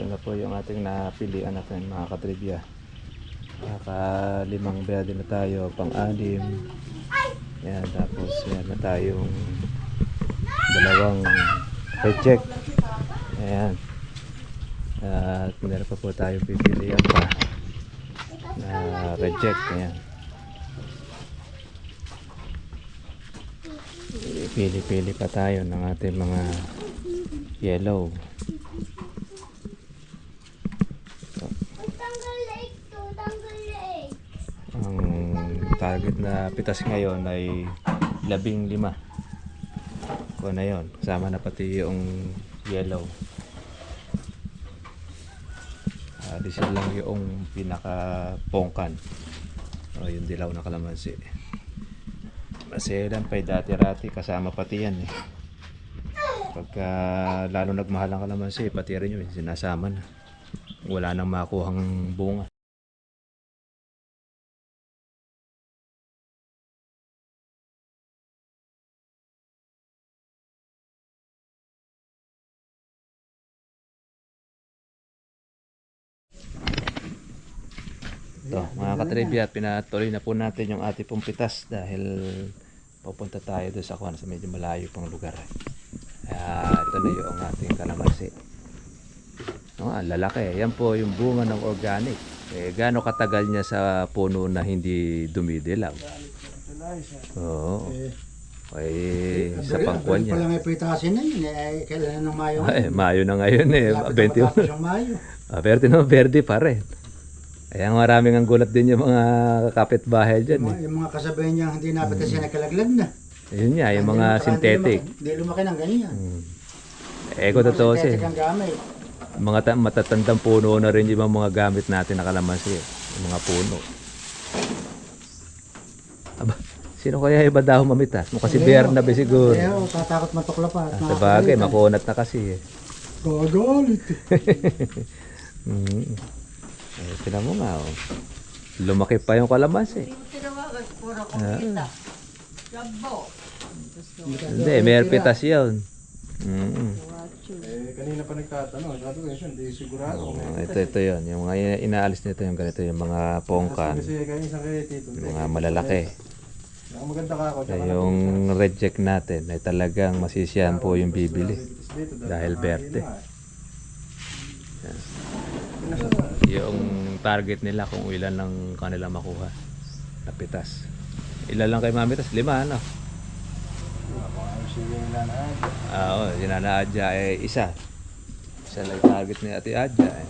Ito na po yung ating napilian natin mga katribya. Nakalimang berde na tayo, pang-anim. Yan, tapos yan na tayong dalawang reject. Ayan. At meron pa po tayong pipilian pa na reject. Ayan. Pili-pili pa tayo ng ating mga yellow. Tanggal leg to, tanggal leg. Ang target na pitas ngayon ay labing lima. Kung na yun, kasama na pati yung yellow. Ah, di sila lang yung pinaka pongkan. O yung dilaw na kalamansi. Maselan pa dati-rati kasama pati yan eh. Pagka lalo nagmahal ang kalamansi, pati rin yun sinasama na. Wala nang makuhang bunga. Katribya, pinatuloy na po natin yung ating pong pitas dahil pupunta tayo doon sa kuwan sa medyo malayo pang lugar. Kaya ito na yung ating kalamansi. No, ang lalaki. Yan po yung bunga ng organic. Eh, gaano katagal niya sa puno na hindi dumidilaw? Oo. Ay, sa pangkuan Pala niya. may pitasin na yun. Eh, kailan ng Mayo? Ay, Mayo na ngayon eh. Lapit 21. na matapos ang Mayo. Ah, pero tinong verde pa rin. Kaya maraming ang gulat din yung mga kapitbahay dyan. Yung, Eh. yung mga kasabayan niya hindi napitas siya nagkalaglag na. Yun nga, yung mga lumaki- synthetic. Hindi lumaki ng ganyan. Hmm. Eh, kung totoo siya. Mga ta- matatandang puno na rin yung mga gamit natin na kalamansi. Yung mga puno. Aba, sino kaya iba daw mamitas? Mukha si Bernabe siguro. Eh, oh, tatakot matukla pa. at Sa bagay, makakalitan. makunat na kasi eh. Gagalit. Mm. Eh, tinan mo nga, oh. Lumaki pa yung kalamansi. Tinawagan, puro kumita. Jabo. Hindi, may pitas yun. Mm. Eh, kanina pa nagtatanong, sabi ko yun, hindi sigurado. Oh, ito, ito yun. Yung mga ina- inaalis nito yung ganito, yung mga pongkan. Kasi kayo isang Tito. Yung mga malalaki. Ang maganda ka ako, Kaya yung reject natin ay talagang masisiyahan po yung bibili. dito, Dahil berte. Yung target nila kung ilan lang kanila makuha. Napitas. Ilan lang kay mamitas? Lima, ano? Ah, Oo, si Nana Adja eh, isa. Isa lang target ni Ate Adja eh.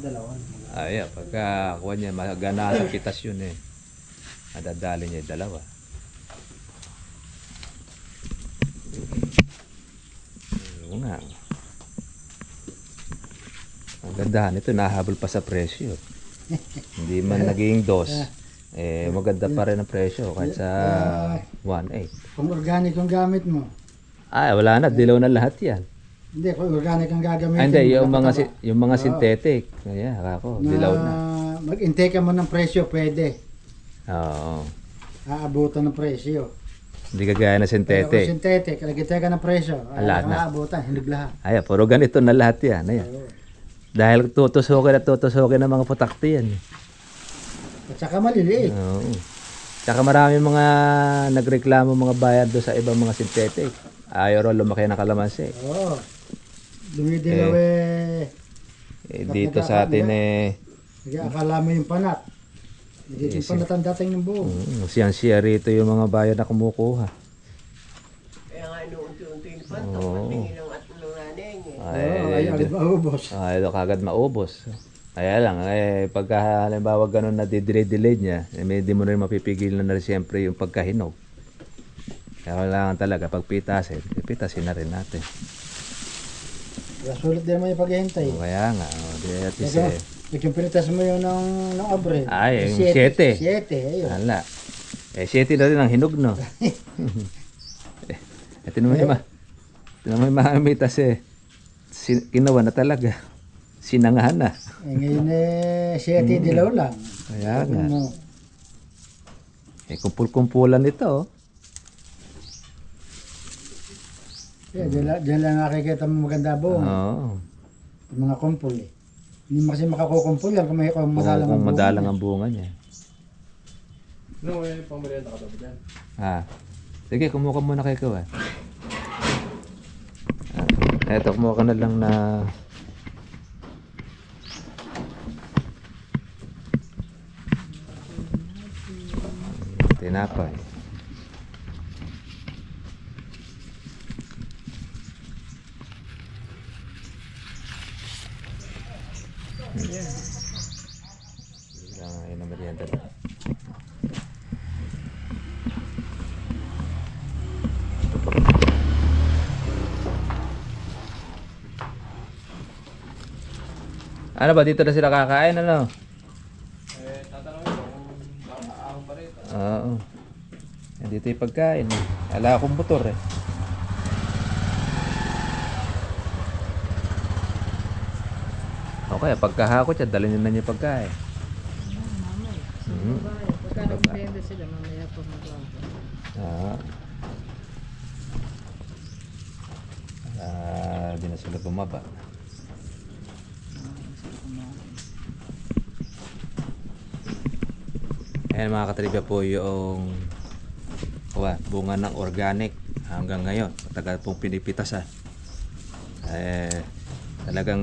dalawa. Ay, pagka kuha niya, magana sa pitas yun eh. Nadadali niya dalawa. Oo nga. Ang ganda nito, nahabol pa sa presyo. Hindi man naging dos. Eh, maganda pa rin ang presyo kahit sa 1.8. Kung organic ang gamit mo. Ay, wala na. Dilaw na lahat yan. Hindi, kung organic ang gagamitin. Ah, hindi, yung mga, si, yung mga synthetic. Kaya, ako, na, dilaw na. Mag-intake mo ng presyo, pwede. Oo. Aabutan ng presyo. Hindi kagaya na Pero kung synthetic. synthetic, nag-intake ka ng presyo. Ah, lahat na. Aabutan, hindi lahat. Ay, puro ganito na lahat yan. Ayan. Dahil tutusukin at tutusukin ng mga putakti yan. eh. At saka maliliit. Oo. Tsaka marami mga nagreklamo mga bayad doon sa ibang mga synthetic. Ayaw raw lumaki ng kalamansi. Oo. Dumidilaw eh. Eh, dito sa atin eh, Sige, akala mo yung panat. Hindi yung panat ang dating ng buo. mm, siyang-siya rito yung mga bayad na kumukuha. Kaya nga inuunti-unti ni Panto, Oo. patingin ng at ng Ay, ay, agad maubos. Ah, ito kagad maubos. Kaya lang, eh, pagka halimbawa ganun na delay-delay niya, eh, may di mo rin mapipigilan na rin siyempre yung pagkahinog. Kaya kailangan talaga, pag pitasin, eh, pitasin na rin natin. Kaya sulit din mo yung paghihintay. O, kaya nga, oh, di at least, eh, pag yung pinitas mo yun ng, ng abre. Ay, yung siyete. siyete. Siyete, ayun. wala. Eh, siyete na rin ang hinog, no? eh, eh, tinan mo yung, ma- tinan mo yung mamamitas, eh, sin- ginawa na talaga. Sinangahan na. Eh, ngayon eh, siyete dilaw lang. Kaya nga. Ano, Eh, kumpul-kumpulan ito, oh. yeah, diyan, lang- diyan lang nakikita mo maganda. Oo. Yung mga kumpul eh. Hindi mo kasi makakukumpul yan kung may kung Kung, madalang kung ang madalang niya. ang bunga niya. No, eh, pamilya nakatabi dyan. Ah. Sige, kumuha ka muna kay Kawan. Eto, kumuha ka na lang na... Tinapay. Ah, yun ang merienda na. Ano ba, dito na sila kakain, ano? Eh, tatanungin ko kung baka aahon pa rito. Oo. Dito yung pagkain. Ala akong motor eh. Okay, pagkahakot siya, dalhin na niya pagkain. Mhm. Pagka nag-blender sila, mamaya pa magawa. Ah. Ah, di na sila bumaba. Ayan mga katribya po yung kuha, bunga ng organic hanggang ngayon. Matagal pong pinipitasan. Eh, talagang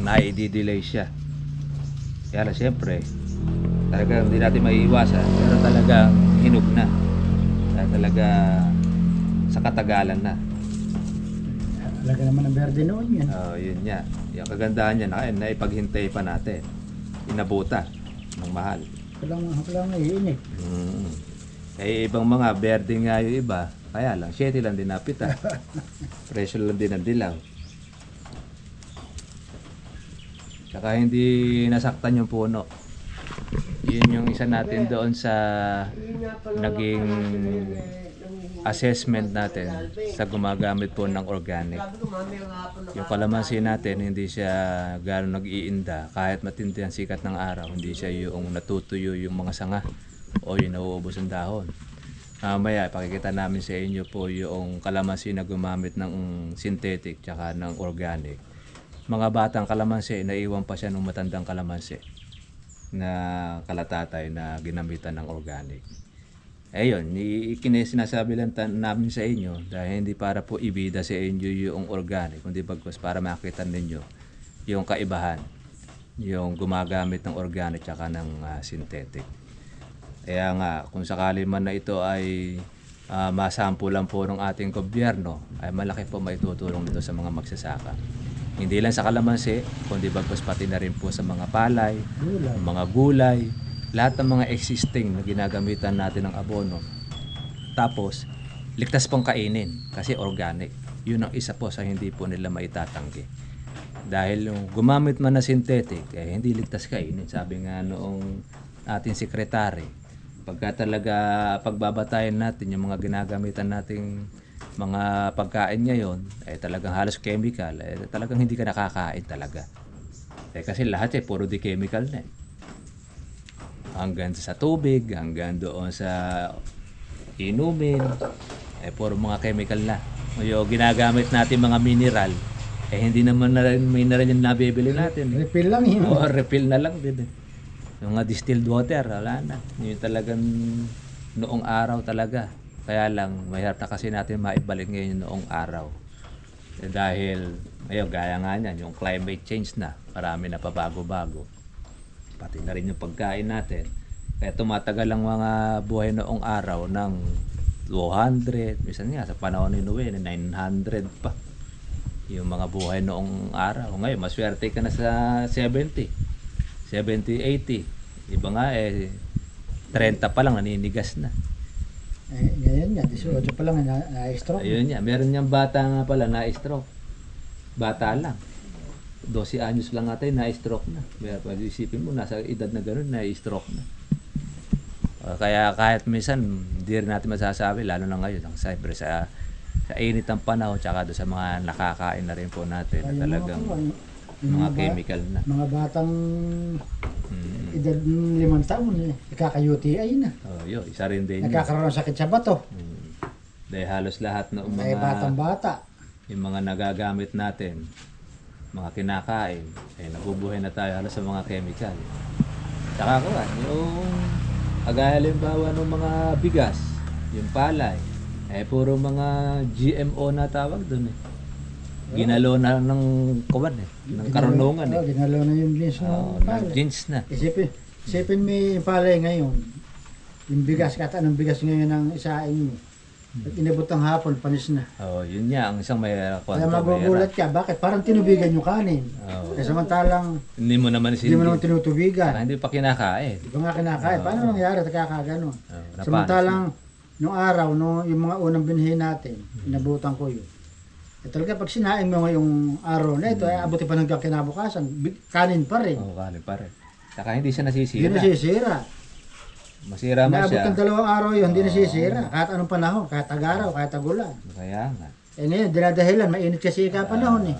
nai-delay siya. Kaya lang siyempre, talagang hindi natin maiiwasan. Pero talagang hinog na. Kaya talaga sa katagalan na. Talaga naman ang verde noon yan. Oh, yun niya. Yung kagandahan niya na naipaghintay pa natin. Inabutan ng mahal. Walang, walang iinit. Mm. Eh, ibang mga berde nga yung iba. Kaya lang, 7 lang din napita. Presyo lang din ang dilaw. Tsaka hindi nasaktan yung puno. Yun yung isa natin doon sa Yun naging assessment natin sa gumagamit po ng organic. Yung kalamansi natin, hindi siya gano'ng nag-iinda. Kahit matindi ang sikat ng araw, hindi siya yung natutuyo yung mga sanga o yung nauubos ang dahon. Mamaya, pakikita namin sa inyo po yung kalamansi na gumamit ng synthetic tsaka ng organic. Mga batang kalamansi, naiwan pa siya ng matandang kalamansi na kalatatay na ginamitan ng organic. Ayun, sinasabi lang namin sa inyo dahil hindi para po ibida sa inyo yung organic, kundi bagkus para makita ninyo yung kaibahan, yung gumagamit ng organic tsaka ng ah, synthetic. Kaya nga, kung sakali man na ito ay uh, masampulan po ng ating gobyerno, ay malaki po maitutulong nito sa mga magsasaka. Hindi lang sa kalamansi, kundi bagkus pati na rin po sa mga palay, Gulay. mga gulay, lahat ng mga existing na ginagamitan natin ng abono. Tapos, ligtas pong kainin kasi organic. Yun ang isa po sa hindi po nila maitatanggi. Dahil yung gumamit man na synthetic, eh, hindi ligtas kainin. Sabi nga noong ating sekretary, pagka talaga pagbabatayan natin yung mga ginagamitan nating mga pagkain ngayon, eh talagang halos chemical, eh talagang hindi ka nakakain talaga. Eh kasi lahat eh puro di chemical na eh hanggang sa tubig, hanggang doon sa inumin, eh puro mga chemical na. Yung ginagamit natin mga mineral, eh hindi naman na rin mineral yung nabibili natin. Eh. Refill lang yun. Oo, refill na lang din eh. Yung mga distilled water, wala na. Yung talagang noong araw talaga. Kaya lang, mahirap na kasi natin maibalik ngayon yung noong araw. Eh, dahil, ayun, gaya nga niyan, yung climate change na, marami na pabago-bago pati na rin yung pagkain natin. Kaya tumatagal ang mga buhay noong araw ng 200, minsan nga sa panahon ni Noe, 900 pa. Yung mga buhay noong araw. Ngayon, maswerte ka na sa 70, 70, 80. Iba nga eh, 30 pa lang naninigas na. Eh, ngayon nga, 18 pa lang na, na-stroke. Ayun niya, meron niyang bata nga pala na-stroke. Bata lang. 12 anyos lang ata na-stroke na. Kaya pag isipin mo, nasa edad na gano'n, na-stroke na. Uh, kaya kahit minsan, hindi rin natin masasabi, lalo na ngayon, ang siyempre sa, sa init ng panahon, tsaka doon sa mga nakakain na rin po natin, na Ayun, talagang mga, mga ba- chemical na. Mga batang Mm. edad ng limang taon, eh, ikaka-UTI na. Oh, yun, isa rin din. Nagkakaroon ng sakit sa bato. Mm. Dahil halos lahat ng May mga batang bata. yung mga nagagamit natin mga kinakain, eh, nabubuhay na tayo halos sa mga chemical. Tsaka ko yung agaya halimbawa ng mga bigas, yung palay, eh puro mga GMO na tawag doon eh. Ginalo na ng kuwan eh, ng karunungan Oh, eh. ginalaw na yung jeans mo. ng jeans na. Isipin, isipin yung palay ngayon. Yung bigas, kata ng bigas ngayon ng isain mo. At inabot ang hapon, panis na. Oh, yun nga ang isang may Kaya kwanto magugulat ka, bakit? Parang tinubigan yung kanin. Oh, Kaya samantalang, hindi mo naman hindi mo naman tinutubigan. hindi pa kinakain. Di ba nga kinakain? Paano nangyari? Nakakaganon. Oh, napanis Samantalang, nung araw, no, yung mga unang binhi natin, inabutan ko yun. Eh, talaga pag sinain mo ngayong araw na ito, ay abuti pa hanggang kinabukasan, big- kanin pa rin. Oo, oh, kanin pa rin. Saka hindi siya Hindi nasisira. nasisira. Masira man Naabot siya. ng dalawang araw yun, hindi nasisira. Kahit anong panahon, kahit tagaraw, kahit tagulan. Kaya nga. Eh ngayon, dinadahilan, mainit kasi ka panahon eh.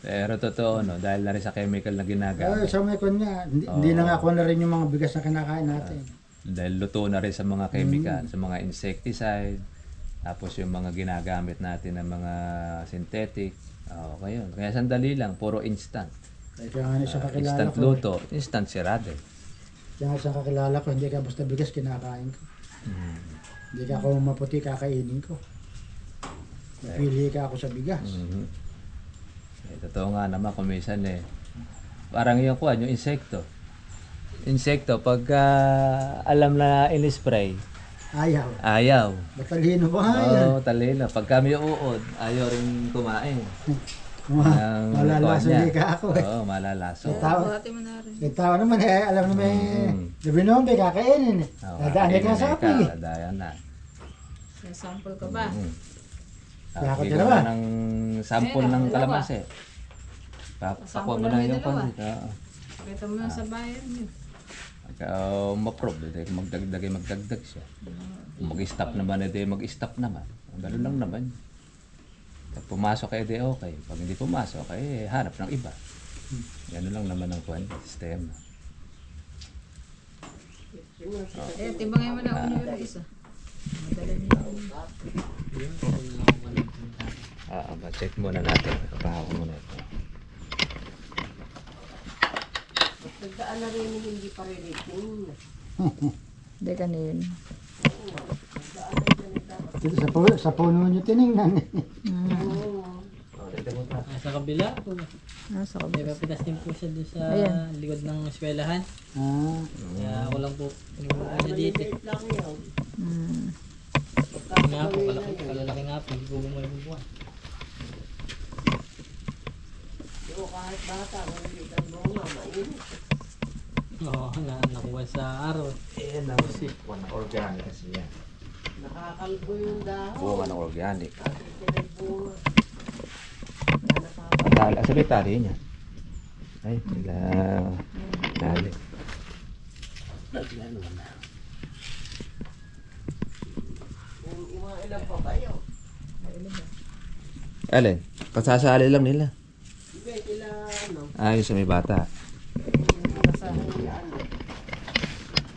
Pero totoo, no, dahil na rin sa chemical na Eh, ginagamit. sa may kon nga, hindi, hindi na nga kuha na rin yung mga bigas na kinakain natin. Dahil luto na rin sa mga chemical, sa mga insecticide, tapos yung mga ginagamit natin ng mga synthetic. Oo, kaya yun. Kaya sandali lang, puro instant. Kaya nga isang Ah, kakilala instant ko, luto, instant sirado. Kaya isang kakilala ko, hindi ka basta bigas kinakain ko. Mm. Hindi ka ako maputi kakainin ko. Napili ka ako sa bigas. Mhm. Eh, totoo nga naman, kumisan eh. Parang yung kuha, yung insekto. Insekto, pag ah, alam na in-spray, Ayaw. ayaw. Matalino ba nga yan? Oo, talino. Pag kami uod, ayaw rin kumain. Ma- Ang Malalaso niya. hindi ka ako eh. Oo, malalaso. May tao, may tao naman eh, alam na may Mm. labinombe, kakainin eh. Oo, Dadaan ka kakainin sa ka, api eh. Dadayan na. May sample ka ba? Mm. Kaya dalawa. mo ng sample ng. Pa- Sample Pakuha mo lang na yung yung. Oo. Pakita mo na sa bayan niyo. Pagka uh, ma-probe, magdagdag, ay magdagdag siya. Kung mag-stop naman, edi mag-stop naman. Ganun lang naman. Pag pumasok kayo, edi okay. Pag hindi pumasok, ay hanap ng iba. Ganun lang naman ang kwan, sistema. Eh, timbangin mo na ulo yung isa. Madala niyo. Ah, uh, check muna natin. Kapahawa muna ito. Nagdaan na rin yung hindi pa relating. Hindi kanin. Dito sa, pu- sa puno nyo tinignan eh. Sa kabila po. Nasa ka May papitas din po siya doon sa Ayan. likod ng eskwelahan. Ah, Kaya ako lang po pinupunta niya dito. eh. Lang yun. Hmm. Nga po, kalaki, kalalaki nga po. Hindi po bumalik po buwan. Yung. Oo, na, nakuha sa araw. Eh, na si kwan organic kasi yan. Nakakalbo yung dahon. Bunga ng organic. Kasi pinagbuha. Tali, asa may tali niya? Ay, sila. Tali. Yung yung mga ilang pa ba yun? Alin? Pasasali lang nila. Iba sila, ano, Ayos sa may bata. nasahan nila, ano.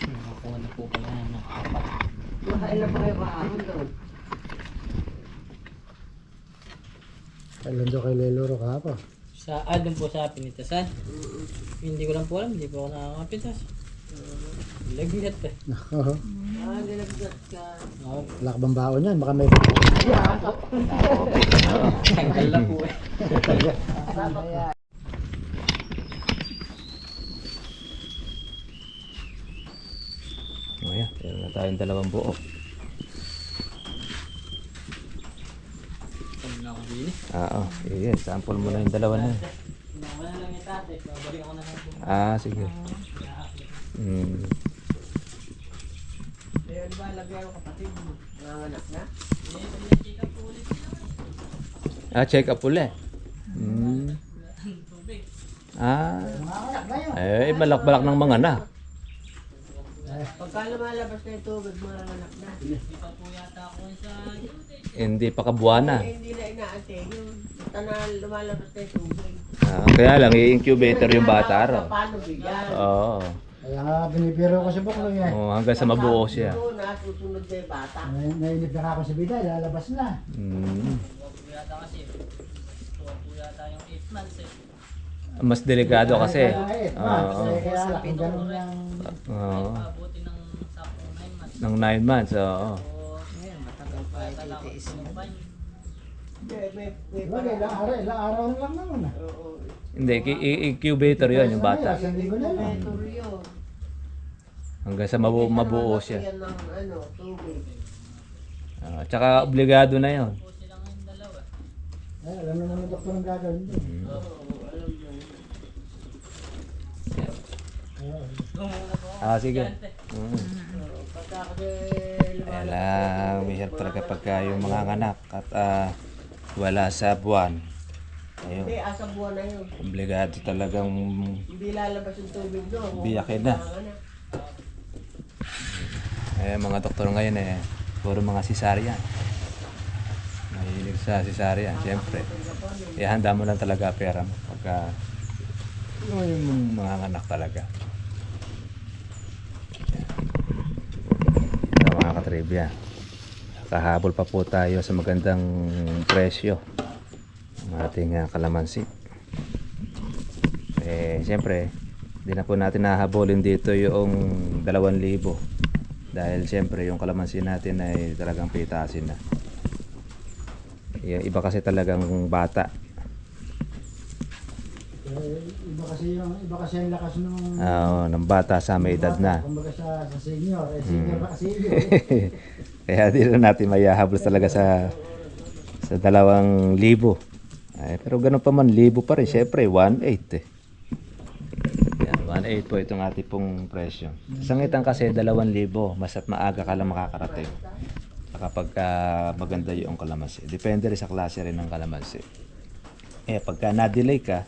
Nakakuha na po pala yan. ng apat. Nakailan pa kayo kahapon doon? kailan doon kay Leloro ka pa. Sa, ah, doon po sa pinitasan. Hindi ko lang po alam, hindi po ako nakakapitas. Lagnat eh. Nako, Ah, nilagdat ka. Oo, wala ka bang baon yan? Baka may... tanggal na po eh. O yan, meron na tayong dalawang buo. Kami na ako din eh. Oo, yun. Sample mo na yung dalawa na. ako. Ah, sige. Mm. Di ba lagay ang kapatid mo? Nanganak na? Ah, check up ulit. Mm. Ah, eh, balak-balak ng mga na. Pagka lumalabas na yung tubig, maranganak na. Hindi pa po yata ako sa Hindi pa kabuana. Eh, hindi na inaantay yun. Basta na lumalabas na yung tubig. Ah, kaya lang, i-incubator yung bata raw. Paano bigyan? Oo. Kaya nga binibiro ko sa buklo eh. Oh, hanggang sa mabuo siya. Doon, nasusunod na yung bata. Nay- Nainip na ako sa bida, lalabas na. Mm. yata kasi. Ito po yata yung 8 months eh. Mas delikado kasi. Oo. Oo. Ng 10 9 months. Ng 9 months, oo. Ngayon, matagal pa ito itiis niya. Hindi, may, may ilang araw, ilang araw na lang naman ah. Oo. Hindi, incubator yun, yung bata. Better yun. Hanggang sa mabu mabuo siya. Yan ng ano, tubig. Ah, tsaka obligado na yun. Ay, alam naman ng doktor ang gagawin doon. Oo, alam mo. Ah, sige. Mm. Kaya lang, mahirap talaga pagka yung mga anak at ah, wala sa buwan. Ayun, Hindi, asa buwan na yun. obligado talagang Hindi lalabas yung tubig doon. biyakin na. Eh, mga doktor ngayon eh, puro mga cesarean. Mahilig sa cesarean, siyempre. Eh, handa mo lang talaga pera mo pagka yung mga anak talaga. Ito, mga katribya. Kahabol pa po tayo sa magandang presyo ng ating ah, kalamansi. Eh, siyempre, hindi na po natin nahabolin dito yung 2,000 dahil siyempre yung kalamansi natin ay talagang pitasin na. Iba kasi talagang bata. Eh, Iba kasi yung iba kasi ang lakas nung Oo, ng bata sa may edad na. Kumbaga sa, sa senior, eh senior pa kasi yun. Kaya di na natin mayahablos talaga sa sa dalawang libo. Ay, pero ganun pa man, libo pa rin. Siyempre, 1.8 eh. Yan, 1.8 po itong ating pong presyo. Sangitan kasi 2,000, mas at maaga ka lang makakarating. Kapag maganda yung kalamansi. Depende rin sa klase rin ng kalamansi. Eh, pagka na-delay ka,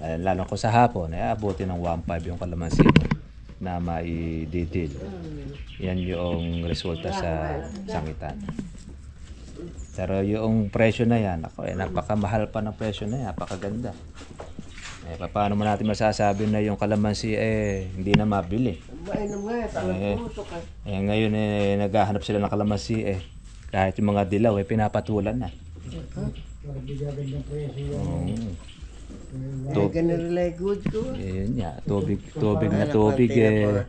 eh, lalo ko sa hapon, eh, abuti ng 1.5 yung kalamansi mo na may detail. Yan yung resulta sa sangitan. Pero yung presyo na yan, ako, eh, napakamahal pa ng presyo na yan, napakaganda. Eh, pa- paano mo natin masasabi na yung kalamansi eh, hindi na mabili? Eh. ka. Eh, ngayon eh, naghahanap sila ng kalamansi eh. Kahit yung mga dilaw eh, pinapatulan na. Pero bigagandang presyo yan. Oo. Ay, Tub- ganun like good ko. Yun nga, tubig, tubig na tubig eh.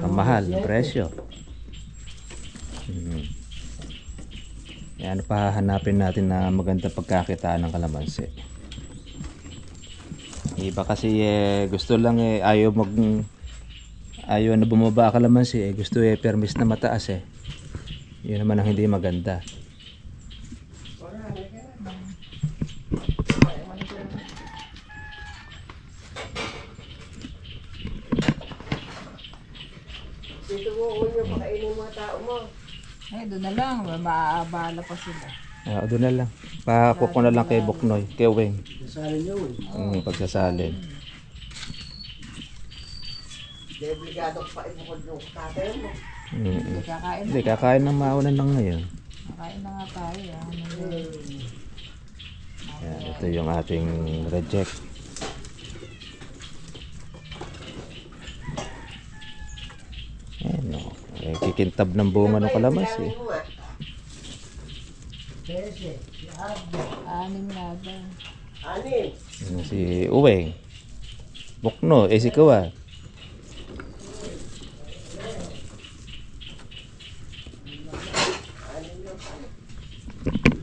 Ang mahal, ang presyo. Hmm. Yan, pahanapin natin na magandang pagkakitaan ng kalamansi. Iba kasi eh, gusto lang eh, ayaw mag ayaw na bumaba ang kalamansi eh, gusto eh, permis na mataas eh. Yun naman ang hindi maganda. Ko nyo pakainin yung mga tao mo. Ay, doon na lang. Maaabala pa sila. Ah, doon na lang. Pakuko ko na lang kay Buknoy, kay Weng. Sasalin nyo eh. Mm, pagsasalin. Hindi obligado pa ibukod yung tatay mo. Mm, Hindi kakain na. Hindi, kakain ng maunan lang ngayon. Kakain na nga tayo. ah. Ano yun? Yan, ito yung ating reject. Ayan o. Eh, kikintab ng bunga ng kalamas eh. Ah. Anim na ba? Yan Si Uweng. Bukno, eh si Kawa.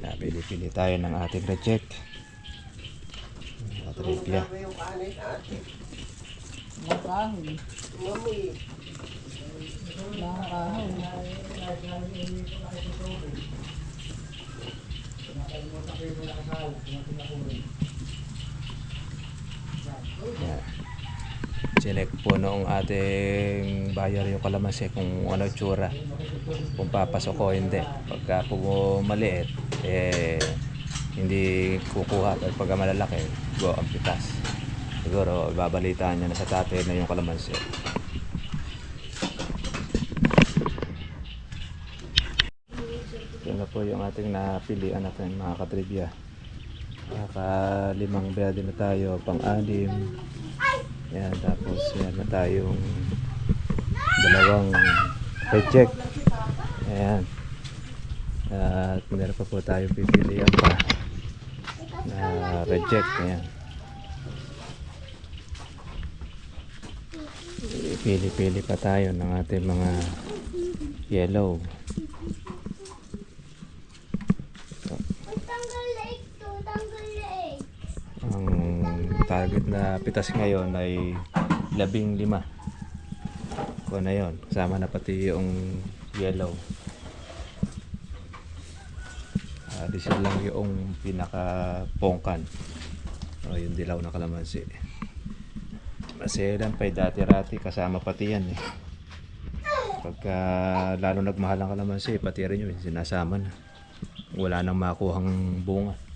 Napili-pili tayo ng ating reject. Katripya. Yung kahoy. Mamoy. Walang kahoy. Yan. Chinek po noong ating bayar yung kalamansi kung ano tsura. Kung papasok o hindi. Pagka po maliit, eh, hindi kukuha. Pero pagka malalaki, go ang pitas. Siguro, ibabalitaan niya na sa tatay na yung kalamansi. Ito na po yung ating napilian natin mga katribya. Nakalimang biyade na tayo, pang-anim. Yan, tapos yan na tayong dalawang reject. Ayan. At meron pa po tayong pipilian pa. na reject ayan pili-pili pa tayo ng ating mga yellow Tanggal leg to, tanggal leg. ang target na pitas ngayon ay labing lima. Ko na yon kasama na pati yung yellow. Uh, di sila lang yung pinaka pongkan o yung dilaw na kalamansi. Maselan pa dati rati kasama pati yan eh. Pagka lalo nagmahal ang kalamansi pati rin yun sinasama na. Wala nang makuhang bunga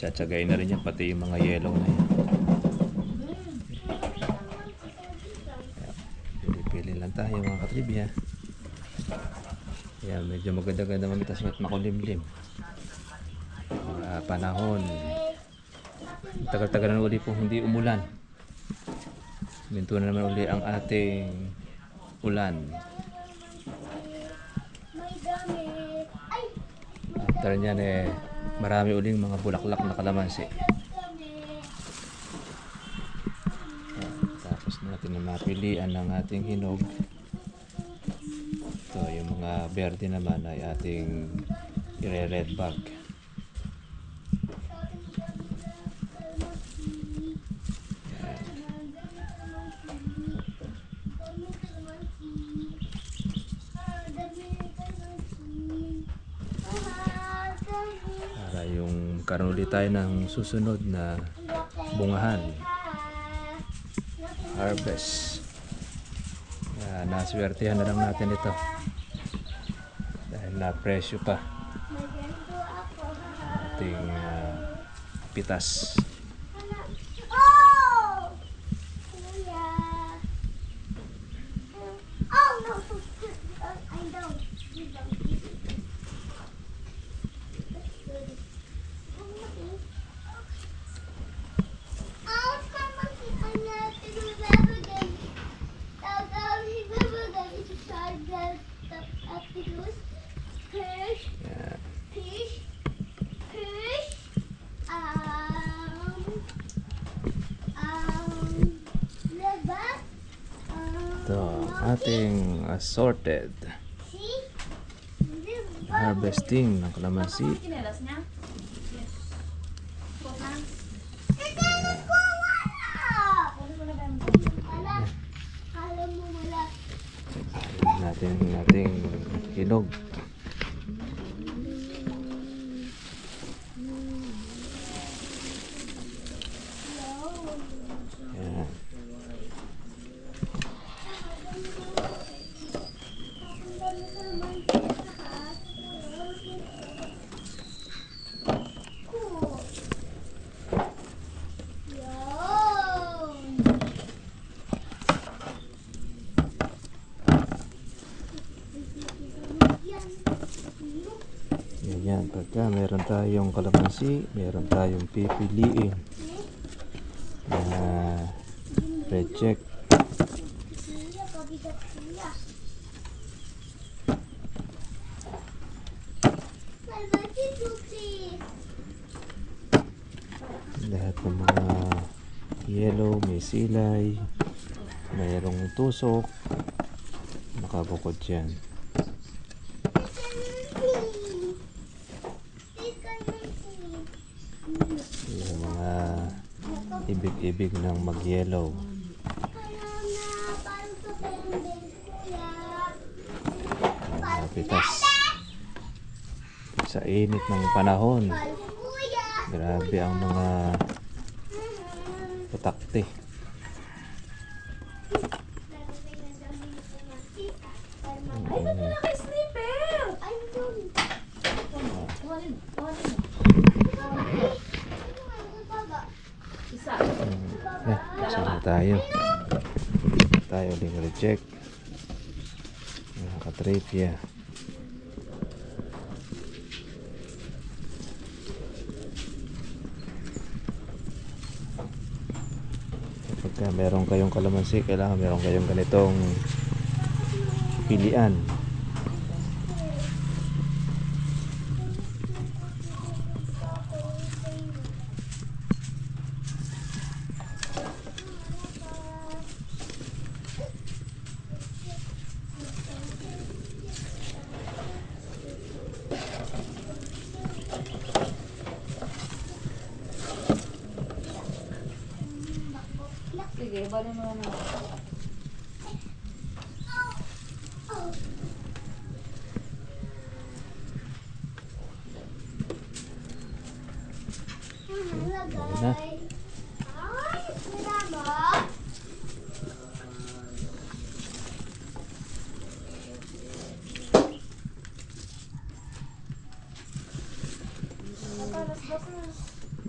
Tsatsagay na rin yan, pati yung mga yellow na yan. Pili-pili lang tayo mga katribya. Yan, medyo maganda-ganda mamitas at makulimlim. Mga panahon. Tagal-tagal na uli po hindi umulan. Minto na naman uli ang ating ulan. May! After nyan eh, marami uling mga bulaklak na kalamansi. Tapos natin na mapilian ng ating hinog. Ito, yung mga berde naman ay ating i-red bag. Para yung karoon ulit tayo ng susunod na bungahan. Harvest. Kaya naswertihan na lang natin ito. Dahil na presyo pa ating ah, pitas. Wala. Alam mo wala. Ayan natin ang ating hinog. Yan. Yun. Yan yan. Pagka meron tayong kalamansi, meron tayong pipiliin na. May bachi tupi. Lahat ng mga yellow, may silay, mayroong tusok, nakabukod yan. Yung mga ibig-ibig ng mag-yellow. Pitas. Sa init ng panahon, grabe ang mga patakti. Mga katripya. Pagka meron kayong kalamansi, kailangan meron kayong ganitong pilian. Balik mo na. na. Ay, sinama.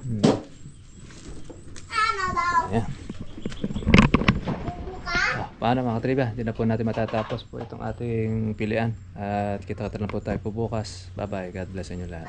Hmm. Ano daw? Ayan. Buka? Ah, paano mga trivia? Hindi na po natin matatapos po itong ating pilian. At kita-kita lang po tayo po bukas. Bye-bye. God bless inyo lahat.